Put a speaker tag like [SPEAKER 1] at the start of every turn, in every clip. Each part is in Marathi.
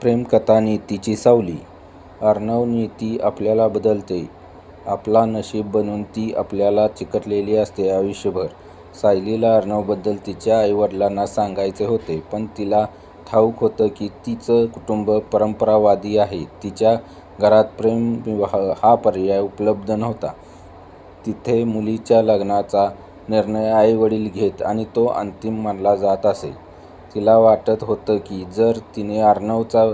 [SPEAKER 1] प्रेमकथा नीतीची सावली अर्णव नीती आपल्याला बदलते. आपला नशीब बनून ती आपल्याला चिकटलेली असते आयुष्यभर. सायलीला अर्णवबद्दल तिच्या आईवडिलांना सांगायचे होते. पण तिला ठाऊक होतं की तिचं कुटुंब परंपरावादी आहे. तिच्या घरात प्रेमविवाह हा पर्याय उपलब्ध नव्हता. तिथे मुलीच्या लग्नाचा निर्णय आईवडील घेत आणि तो अंतिम मानला जात असे. तिला वाटत होतं की जर तिने अर्णवचा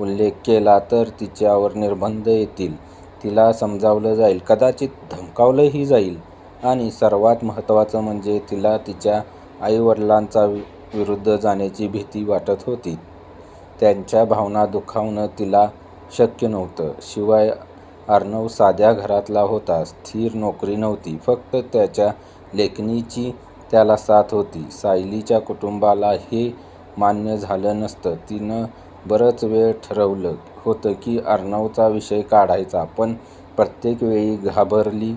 [SPEAKER 1] उल्लेख केला तर तिच्यावर निर्बंध येतील, तिला समजावलं जाईल, कदाचित धमकावलंही जाईल आणि सर्वात महत्त्वाचं म्हणजे तिला तिच्या आईवडिलांचा विरुद्ध जाण्याची भीती वाटत होती. त्यांच्या भावना दुखावणं तिला शक्य नव्हतं. शिवाय अर्णव साध्या घरातला होता. स्थिर नोकरी नव्हती. फक्त त्याच्या लेखणीची त्याला साथ होती. सायलीच्या कुटुंबाला हे मान्य झालं नसतं. तिनं बराच वेळ ठरवलं होतं की अर्णवचा विषय काढायचा. पण प्रत्येक वेळी घाबरली.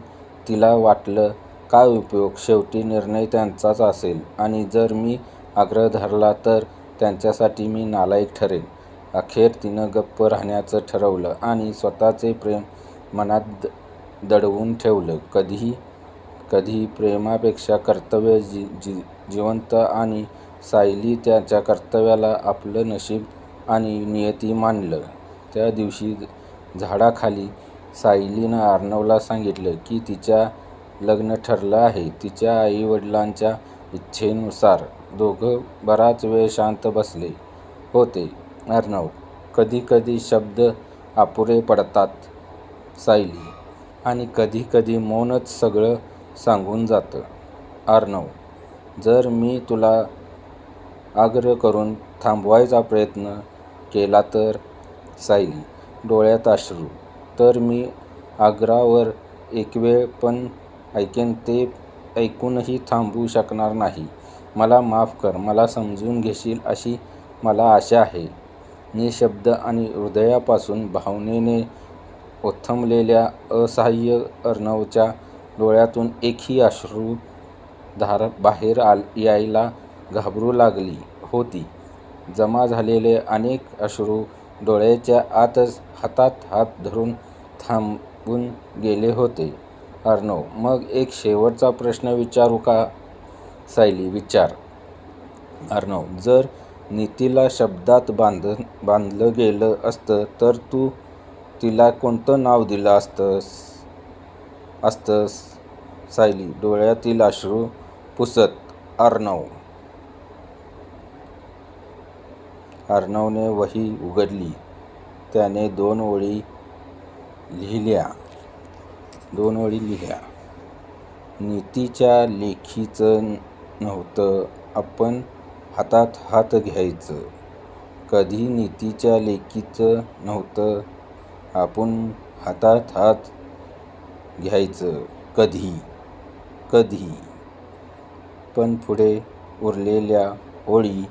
[SPEAKER 1] तिला वाटलं काय उपयोग? शेवटी निर्णय त्यांचाच असेल आणि जर मी आग्रह धरला तर त्यांच्यासाठी मी नालायक ठरेन. अखेर तिनं गप्प राहण्याचं ठरवलं आणि स्वतःचे प्रेम मनात दडवून ठेवलं. कधी कधी प्रेमापेक्षा कर्तव्य जिवंत आणि सायली त्याच्या कर्तव्याला आपलं नशीब आणि नियती मानलं. त्या दिवशी झाडाखाली सायलीनं अर्णवला सांगितलं की तिच्या लग्न ठरलं आहे. तिच्या आई-वडिलांच्या इच्छेनुसार. दोघं बराच वेळ शांत बसले होते. अर्णव, कधी कधी शब्द अपुरे पडतात सायली. आणि कधी कधी मौनच सगळं सांगून जातं. अर्णव, जर मी तुला आग्रह करून थांबवायचा प्रयत्न केला तर? सायली, डोळ्यात अश्रू. तर मी आग्रावर एक वेळ पण ऐकेन ते ऐकूनही थांबू शकणार नाही. मला माफ कर. मला समजून घेशील अशी मला आशा आहे. निःशब्द आणि हृदयापासून भावनेने ओथंबलेल्या असहाय्य अर्णवच्या डोळ्यातून एकही अश्रुधार बाहेर आल यायला घाबरू लागली होती. जमा झालेले अनेक अश्रू डोळ्याच्या आतच हातात हात धरून थांबून गेले होते. अर्णव, मग एक शेवटचा प्रश्न विचारू का? सायली, विचार. अर्णव, जर नीतीला शब्दात बांध बांधलं गेलं असतं तर तू तिला कोणतं नाव दिलं असतंस? सायली, डोळ्यातील अश्रू पुसत. अर्णव. अर्णवने वही उघडली. त्याने दोन ओळी लिहिल्या. दोन ओळी लिहिल्या नीतीच्या लेखीचं नव्हतं आपण हातात हात घ्यायचं. कधी नीतीच्या लेखीचं नव्हतं आपण हातात हात घ्यायचं. कधी? कधी? पण पुढे उरलेल्या ओळी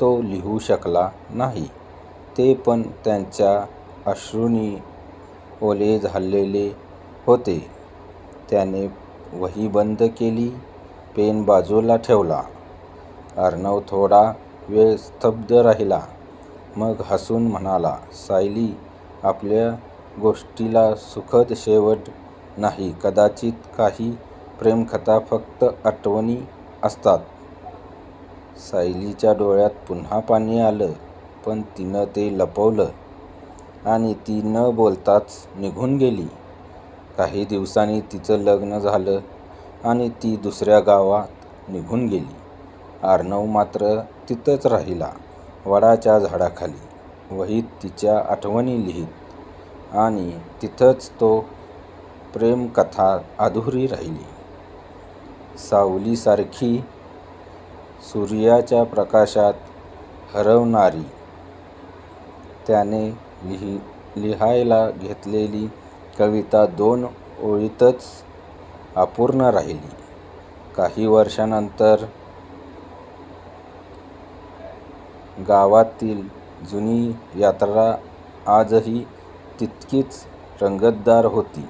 [SPEAKER 1] तो लिहू शकला नाही. ते पण त्यांच्या अश्रूंनी ओले झालेले होते. त्याने वही बंद केली. पेन बाजूला ठेवला. अर्णव थोडा वेळ स्तब्ध राहिला. मग हसून म्हणाला, सायली, आपल्या गोष्टीला सुखद शेवट नाही. कदाचित काही प्रेमकथा फक्त आठवणी असतात. सायलीच्या डोळ्यात पुन्हा पाणी आलं. पण तिनं ते लपवलं आणि ती न बोलताच निघून गेली. काही दिवसांनी तिचं लग्न झालं आणि ती दुसऱ्या गावात निघून गेली. आर्णव मात्र तिथंच राहिला. वडाच्या झाडाखाली. वहीत तिच्या आठवणी लिहीत. आणि तिथंच तो प्रेमकथा अधुरी राहिली. सावलीसारखी, सूर्याच्या प्रकाशात हरवणारी. त्याने लिही लिहायला घेतलेली कविता दोन ओळीतच अपूर्ण राहिली. काही वर्षानंतर गावातील जुनी यात्रा आजही तितकीच रंगतदार होती.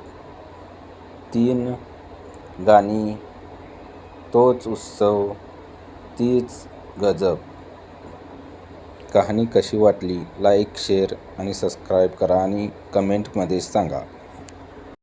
[SPEAKER 1] तीन गाणी, तोच उत्सव, तीच गजब. कहाणी कशी वाटली लाईक शेअर आणि सबस्क्राईब करा आणि कमेंटमध्ये सांगा